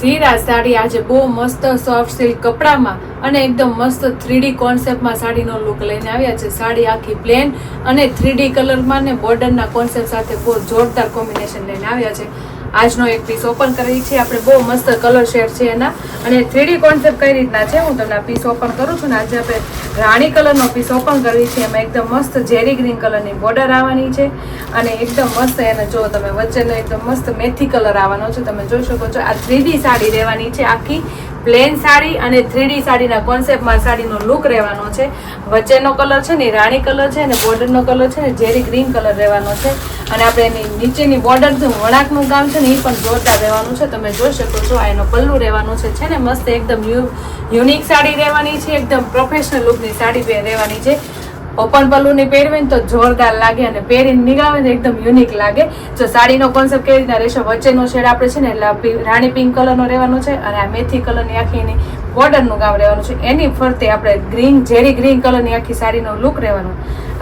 સીરા સાડી આજે બહુ મસ્ત સોફ્ટ સિલ્ક કપડામાં અને એકદમ મસ્ત થ્રીડી કોન્સેપ્ટમાં સાડીનો લુક લઈને આવ્યા છે. સાડી આખી પ્લેન અને થ્રીડી કલરમાં ને બોર્ડરના કોન્સેપ્ટ સાથે બહુ જોરદાર કોમ્બિનેશન લઈને આવ્યા છે. આજનો એક પીસ ઓપન કરી છે. આપણે બહુ મસ્ત કલર શેડ છે એના. અને થ્રીડી કોન્સેપ્ટ કઈ રીતના છે, હું તમને પીસ ઓપન કરું છું ને આજે આપણે રાણી કલરનો પીસ ઓપન કરવી છે. એમાં એકદમ મસ્ત ઝેરી ગ્રીન કલરની બોર્ડર આવવાની છે અને એકદમ મસ્ત એને જો તમે વચ્ચેનો એકદમ મસ્ત મેથી કલર આવવાનો છે. તમે જોઈ શકો છો, આ થ્રીડી સાડી રહેવાની છે આખી. પ્લેન સાડી અને થ્રીડી સાડીના કોન્સેપ્ટમાં સાડીનો લુક રહેવાનો છે. વચ્ચેનો કલર છે ને રાણી કલર છે અને બોર્ડરનો કલર છે ને ઝેરી ગ્રીન કલર રહેવાનો છે. અને આપણે એની નીચેની બોર્ડર છે વણાકનું કામ છે ને, એ પણ જોરદાર રહેવાનું છે. તમે જોઈ શકો છો, આ એનો પલ્લુ રહેવાનું છે છે ને? મસ્ત એકદમ યુનિક સાડી રહેવાની છે, એકદમ પ્રોફેશનલ લુકની સાડી રહેવાની છે. ઓપન પલ્લુની પહેરવે ને તો જોરદાર લાગે અને પહેરીને નીકળાવે ને એકદમ યુનિક લાગે. જો સાડીનો કોન્સેપ્ટ કેવી રીતના રહેશે, વચ્ચેનો શેડ આપણે છે ને એટલે રાણી પિંક કલરનો રહેવાનો છે અને આ મેથી કલરની આખી એની બોર્ડરનું કામ રહેવાનું છે. એની ફરતે આપણે ગ્રીન, ઝેરી ગ્રીન કલરની આખી સાડીનો લુક રહેવાનો.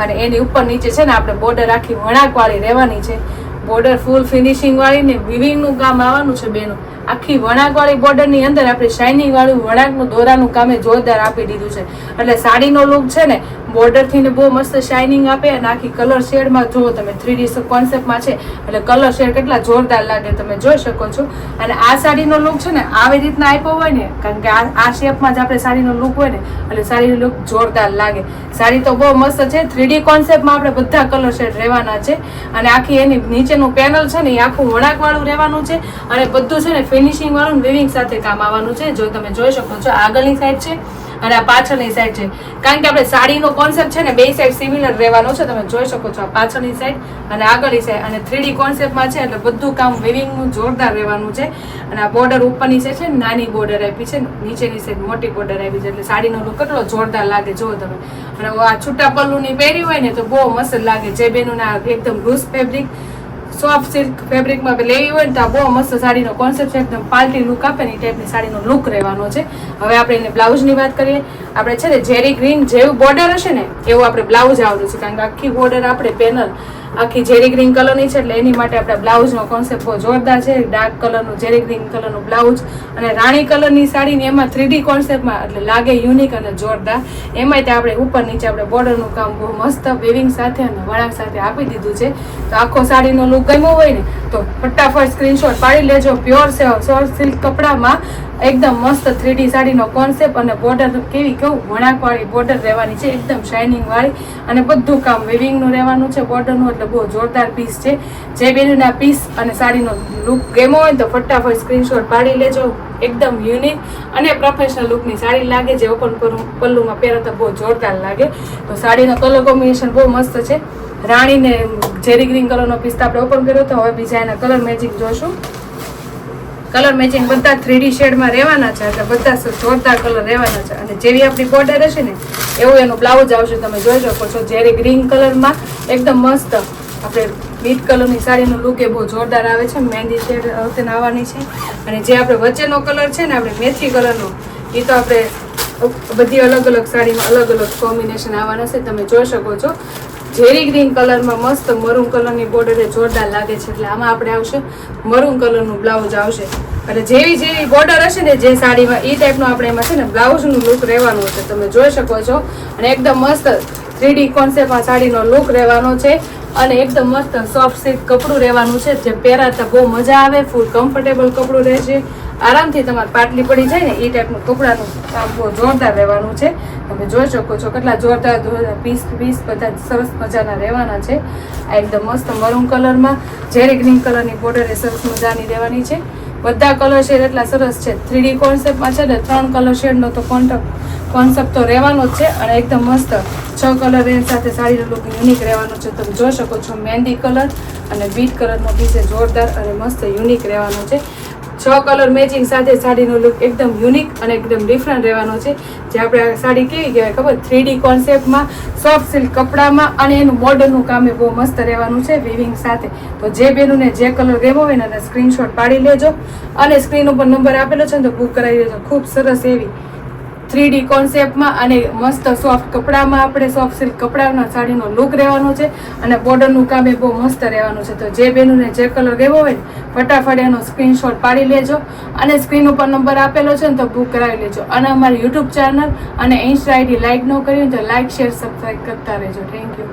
અને એની ઉપર નીચે છે ને આપણે બોર્ડર આખી વણાકવાળી રહેવાની છે. બોર્ડર ફૂલ ફિનિશિંગવાળી ને વિવિંગનું કામ આવવાનું છે બેનું. આખી વણાકવાળી બોર્ડરની અંદર આપણે શાઇનિંગ વાળું વણાકનું દોરાનું કામે જોરદાર આપી દીધું છે. એટલે સાડીનો લુક છે ને બોર્ડરથી ને બહુ મસ્ત શાઇનિંગ આપે અને આખી કલર શેડમાં જુઓ તમે. થ્રી કોન્સેપ્ટમાં છે. એટલે કલર શેડ કેટલા જોરદાર લાગે તમે જોઈ શકો છો. અને આ સાડીનો લુક છે ને આવી રીતના આપ્યો હોય ને, કારણ કે આ શેપમાં જ આપણે સાડીનો લુક હોય ને, એટલે સાડીનો લુક જોરદાર લાગે. સાડી તો બહુ મસ્ત છે. થ્રીડી કોન્સેપ્ટમાં આપણે બધા કલર શેડ રહેવાના છે. અને આખી એની નીચેનું પેનલ છે ને, એ આખું વળાંકવાળું રહેવાનું છે. અને બધું છે ને ફિનિશિંગવાળું વિવિંગ સાથે કામ આવવાનું છે. જો તમે જોઈ શકો છો, આગળની સાઈડ છે. અને આ પાછળની સાઈડ છે. કારણ કે આપણે સાડીનો કોન્સેપ્ટ છે ને, બે સાઈડ સિમિલર રહેવાનો છે, તમે જોઈ શકો છો આ પાછળની સાઈડ અને આગળની સાઈડ અને થ્રીડી કોન્સેપ્ટમાં છે, એટલે બધું કામ વિવિંગનું જોરદાર રહેવાનું છે. અને આ બોર્ડર ઉપરની સાઈડ છે નાની બોર્ડર આપી છે નીચેની સાઈડ મોટી બોર્ડર આપી છે, એટલે સાડીનો લુક કેટલો જોરદાર લાગે જુઓ તમે. અને આ છૂટા પલ્લુની પહેરી હોય ને, તો બહુ મસ્ત લાગે. જે બેનું ના એકદમ લૂઝ ફેબ્રિક સોફ્ટ સિલ્ક ફેબ્રિકમાં લેવી હોય તો આ બહુ મસ્ત સાડીનો કોન્સેપ્ટ છે, એકદમ પાર્ટી લુક આપે ને એ ટાઈપની સાડીનો લુક રહેવાનો છે. હવે આપણે એને બ્લાઉઝની વાત કરીએ. આપણે છે ને ઝેરી ગ્રીન જેવું બોર્ડર હશે ને, એવું આપણે બ્લાઉઝ આવડું છે, કારણ કે આખી બોર્ડર આપણે પેનલ આખી ઝેરી ગ્રીન કલરની છે, એટલે એની માટે આપણે બ્લાઉઝનો કોન્સેપ્ટ બહુ જોરદાર છે. ડાર્ક કલરનું, ઝેરી ગ્રીન કલરનું બ્લાઉઝ અને રાણી કલરની સાડીને એમાં થ્રીડી કોન્સેપ્ટમાં એટલે લાગે યુનિક અને જોરદાર. એમાંય તે આપણે ઉપર નીચે આપણે બોર્ડરનું કામ બહુ મસ્ત વેવિંગ સાથે અને વળાંક સાથે આપી દીધું છે. તો આખો સાડીનો લુક ગમ્યો હોય ને, તો ફટાફટ સ્ક્રીનશોટ પાડી લેજો. પ્યોર સિલ્ક કપડામાં એકદમ મસ્ત થ્રીડી સાડીનો કોન્સેપ્ટ અને બોર્ડર કેવી કેવું વણાકવાળી બોર્ડર રહેવાની છે, એકદમ શાઇનિંગવાળી અને બધું કામ વિવિંગનું રહેવાનું છે બોર્ડરનું એટલે બહુ જોરદાર પીસ છે. જે બેનના પીસ અને સાડીનો લુક ગેમો હોય તો ફટાફટ સ્ક્રીનશોટ પાડી લેજો. એકદમ યુનિક અને પ્રોફેશનલ લુકની સાડી લાગે, જે ઓપન પલ્લુમાં પહેરો તો બહુ જોરદાર લાગે. તો સાડીનો કલર કોમ્બિનેશન બહુ મસ્ત છે. રાણીને ઝેરી ગ્રીન કલરનો પીસ તો આપણે ઓપન કર્યો તો હવે બીજા એના કલર મેજિક જોશું. કલર મેચિંગ બધા થ્રીડી શેડમાં રહેવાના છે એટલે બધા જોરદાર કલર રહેવાના છે. અને જેવી આપણી બોર્ડર હશે ને, એવું એનું બ્લાઉઝ આવશે. તમે જોઈ શકો છો જ્યારે ગ્રીન કલરમાં એકદમ મસ્ત આપણે બીટ કલરની સાડીનો લુક એ બહુ જોરદાર આવે છે. મહેંદી શેડ વખતે આવવાની છે. અને જે આપણે વચ્ચેનો કલર છે ને, આપણે મેથી કલરનો એ તો આપણે બધી અલગ અલગ સાડીમાં અલગ અલગ કોમ્બિનેશન આવવાના છે. તમે જોઈ શકો છો. ઝેરી ગ્રીન કલરમાં મસ્ત મરૂન કલરની બોર્ડર જોરદાર લાગે છે. એટલે આમાં આપણે આવશે મરૂન કલરનું બ્લાઉઝ આવશે. અને જેવી જેવી બોર્ડર હશે ને જે સાડીમાં એ ટાઈપનું આપણે એમાં છે ને બ્લાઉઝનું લુક રહેવાનું છે તમે જોઈ શકો છો. અને એકદમ મસ્ત થ્રીડી કોન્સેપ્ટમાં સાડીનો લુક રહેવાનો છે. અને એકદમ મસ્ત સોફ્ટ સિલ્ક કપડું રહેવાનું છે. જે પહેરાતા બહુ મજા આવે ફૂલ કમ્ફર્ટેબલ કપડું રહેશે. આરામથી તમારે પાટલી પડી જાય ને એ ટાઈપનું કપડાનું કામ બહુ જોરદાર રહેવાનું છે. તમે જોઈ શકો છો કેટલા જોરદાર પીસ પીસ બધા સરસ મજાના રહેવાના છે. આ એકદમ મસ્ત મરૂન કલરમાં, ઝેરી ગ્રીન કલરની બોર્ડર એ સરસ મજાની રહેવાની છે. બધા કલર શેડ એટલા સરસ છે. થ્રીડી કોન્સેપ્ટમાં છે ને, ત્રણ કલર શેડનો તો કોન્ટેક્ટ કોન્સેપ્ટ તો રહેવાનો જ છે અને એકદમ મસ્ત છ કલર રેન્જ સાથે સાડીનો લુક યુનિક રહેવાનો છે. તમે જોઈ શકો છો મહેંદી કલર અને બીટ કલરનો પીસે જોરદાર અને મસ્ત યુનિક રહેવાનો છે. છ કલર મેચિંગ સાથે સાડીનો લુક એકદમ યુનિક અને એકદમ ડિફરન્ટ રહેવાનો છે. જે આપણે આ સાડી કેવી કહેવાય ખબર? થ્રીડી કોન્સેપ્ટમાં સોફ્ટ સિલ્ક કપડામાં અને એનું મોડલનું કામ એ બહુ મસ્ત રહેવાનું છે વિવિંગ સાથે. તો જે બેનુને જે કલર ગેમો હોય ને એને સ્ક્રીનશોટ પાડી લેજો. અને સ્ક્રીન ઉપર નંબર આપેલો છે ને તો બુક કરાવી લેજો ખૂબ સરસ એવી થ્રીડી કોન્સેપ્ટમાં અને મસ્ત સોફ્ટ કપડામાં આપણે સોફ્ટ સિલ્ક કપડાના સાડીનો લુક રહેવાનો છે અને બોર્ડરનું કામ એ બહુ મસ્ત રહેવાનું છે. તો જે બહેનોને જે કલર લેવો હોય ફટાફટ એનો સ્ક્રીનશોટ પાડી લેજો અને સ્ક્રીન ઉપર નંબર આપેલો છે ને તો બુક કરાવી લેજો. અને અમારી યુટ્યુબ ચેનલ અને ઇન્સ્ટા આઈડી લાઇક ન કરી તો લાઇક શેર સબસ્ક્રાઈબ કરતા રહેજો. Thank you